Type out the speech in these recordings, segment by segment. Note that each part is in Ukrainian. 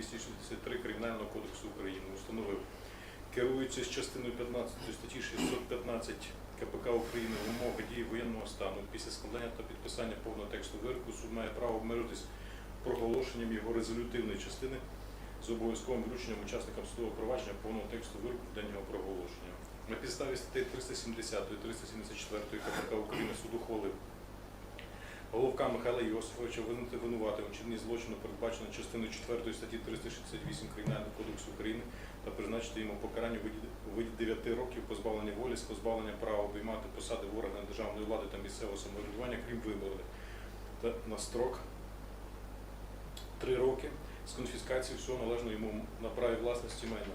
263 Кримінального кодексу України установив, керуючись частиною 15 статті 615 КПК України вимоги дії воєнного стану після складання та підписання повного тексту вироку суд має право обмежитись проголошенням його резолютивної частини з обов'язковим врученням учасникам судового провадження повного тексту вироку в день його проголошення. На підставі статей 370 і 374 КПК України суд ухвалив Головка Михайла Йосифовича визнати винуватим у чинні злочину, передбачено частиною 4 статті 368 Кримінального кодексу України та призначити йому покарання у виді- у виді 9 років позбавлення волі з позбавлення права обіймати посади в органах державної влади та місцевого самоврядування, крім виборів, та на строк 3 роки з конфіскації всього належного йому на праві власності майна.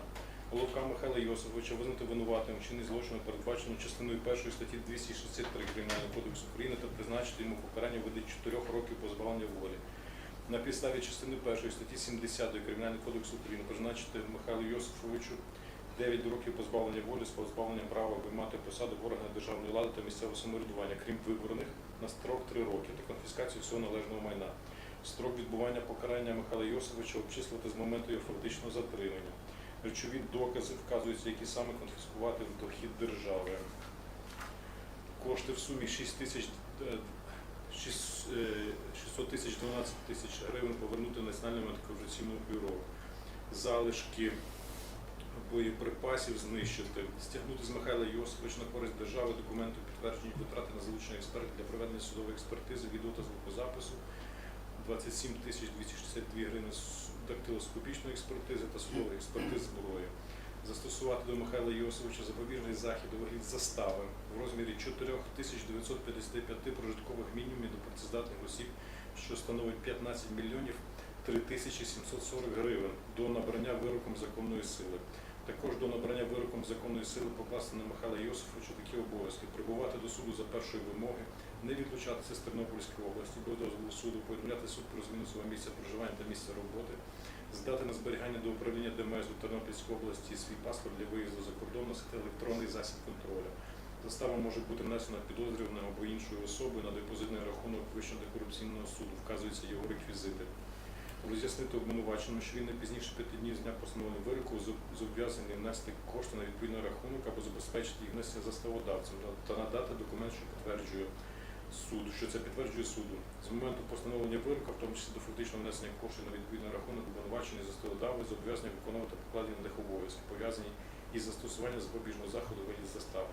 Головка Михайла Йосифовича визнати винуватим у чинні злочину, передбачено частиною 1 статті 263 Кримінального кодексу України та призначити йому покарання у виді 4 років позбавлення волі. На підставі частини 1 статті 70 Кримінального кодексу України призначити Михайлу Йосифовичу 9 років позбавлення волі з позбавленням права обіймати посади в органах державної влади та місцевого самоврядування, крім виборних, на строк 3 роки та конфіскацію всього належного майна. Строк відбування покарання Михайла Йосифовича обчислити з моменту його фактичного затримання. Речові докази вказуються, які саме конфіскувати в дохід держави. Кошти в сумі 6 тисяч е, шість- е, 600 тисяч 12 тисяч гривень повернути Національному антикорупційному бюро. Залишки боєприпасів знищити, стягнути з Михайла Йосифовича на користь держави документи підтверджені витрати на залучення експертів для проведення судової експертизи, відео та звукозапису 27 тисяч 262 гривень дактилоскопічної експертизи та судової експертизи зброї. Застосувати до Михайла Йосифовича запобіжний захід у вигляді застави в розмірі 4955 прожиткових мінімумів до працездатних осіб, що становить 15 мільйонів 3740 гривень до набрання вироком законної сили. Також до набрання вироком законної сили покласти на Михайла Йосифовича такі обов'язки прибувати до суду за першої вимоги, не відлучатися з Тернопільської області без дозволу суду, повідомляти суд про зміну свого місця проживання та місця роботи, здати на зберігання до управління ДМС до Тернопільської області свій паспорт для виїзду за кордон, носити електронний засіб контролю. Застава може бути внесена підозрюваним або іншою особою на депозитний рахунок Вищого антикорупційного суду, вказуються його реквізити. Роз'яснити обвинуваченому, що він не пізніше п'яти днів з дня постановлення вироку зобов'язаний внести кошти на відповідний рахунок або забезпечити їх внесення заставодавцем та- надати документ, що підтверджує суду, що це підтверджує суду. З моменту постановлення вироку, в тому числі до фактичного внесення коштів на відповідний рахунок, обвинувачений заставодавець зобов'язаний виконувати покладені на них обов'язки, пов'язані із застосуванням запобіжного заходу у застави.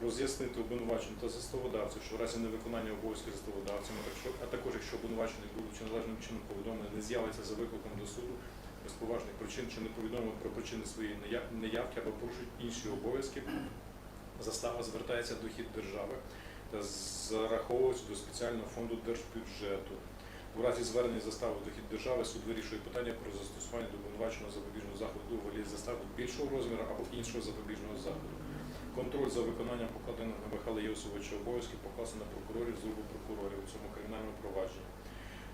Роз'яснити обвинуваченню та заставодавцю, що в разі невиконання обов'язків заставодавцями, а також- якщо обвинувачений, будучи належним чином повідомлений, не з'явиться за викликом до суду без поважних причин чи не повідомив про причини своєї нея- неявки або порушить інші обов'язки, застава звертається до хід держави та зараховується до спеціального фонду держбюджету. У разі звернення застави до хід держави суд вирішує питання про застосування до обвинуваченого запобіжного заходу у вигляді застави більшого розміру або іншого запобіжного заходу. Контроль за виконанням покладених на Михайла Йосовича обов'язків покласти на прокурорів з групи прокурорів у цьому кримінальному провадженні.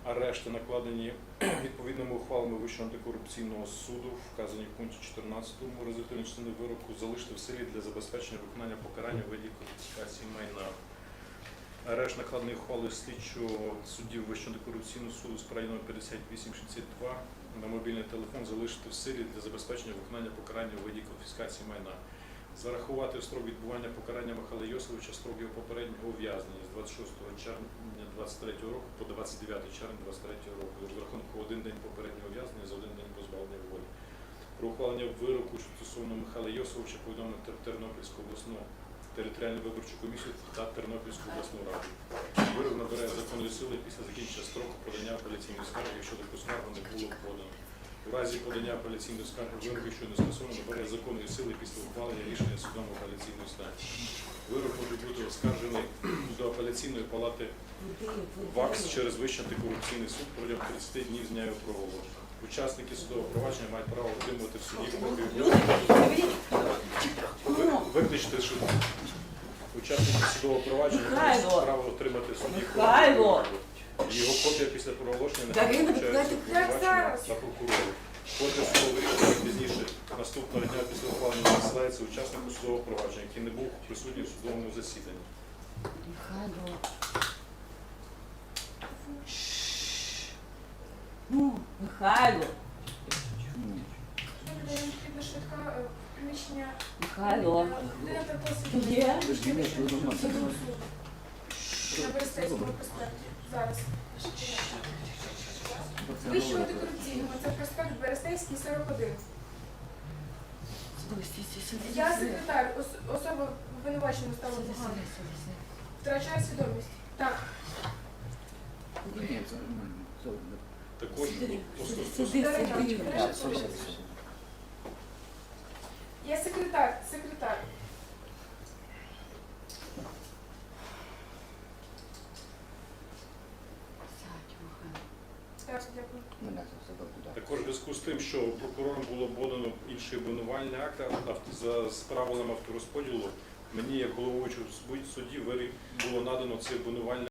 Арешти накладені відповідними ухвалами Вищого антикорупційного суду, вказані в пункті 14 результативної частини вироку, залишити в силі для забезпечення виконання покарання в виді конфіскації майна. Арешт накладений ухвалою слідчого суддів Вищого антикорупційного суду з номер 5862 на мобільний телефон залишити в силі для забезпечення виконання покарання у виді конфіскації майна. Зарахувати строк відбування покарання Михайла Йосовича строк його попереднього ув'язнення з 26 червня 23 року по 29 червня 23 року. З рахунку один день попереднього ув'язнення за один день позбавлення волі. Про ухвалення вироку стосовно Михайла Йосовича повідомив Тернопільську обласну територіальну виборчу комісію та Тернопільську обласну раду. Вирок набере законної сили після закінчення строку подання апеляційної скарги, якщо таку скаргу не було подано. У разі подання апеляційної скарги вирок, якщо не скасовано, набере законної сили після ухвалення рішення судом апеляційної інстанції. Вирок може бути оскаржений до апеляційної палати ВАКС через Вищий антикорупційний суд протягом 30 днів з дня його проголошення. Учасники судового провадження мають право отримувати в суді копію Виключити, що учасники судового провадження мають право отримати в суді копію. Його копія після проголошення не Дарина, включається в так обвинувачення зараз. та прокурору. Копія судового рішення пізніше наступного дня після ухвалення надсилається учаснику судового провадження, який не був присутній в судовому засіданні. Михайло. Ну, Михайло. приміщення Михайло. Людина просить Є? судову суду. На Берестейському проспекті. Зараз. Вищого антикорупційного. Це проспект Берестейський, 41. Я секретар, ос- особа обвинувачена стала погано. Втрачає свідомість. Так. Ні, це нормально. Це Також. Дарина, все. Я секретар, секретар. Сядь, Михайло. Так, дякую. Ну, да, це все добре. Також в зв'язку з тим, що прокурором було подано інший обвинувальний акт за з правилами авторозподілу, мені як головуючому судді було надано цей обвинувальний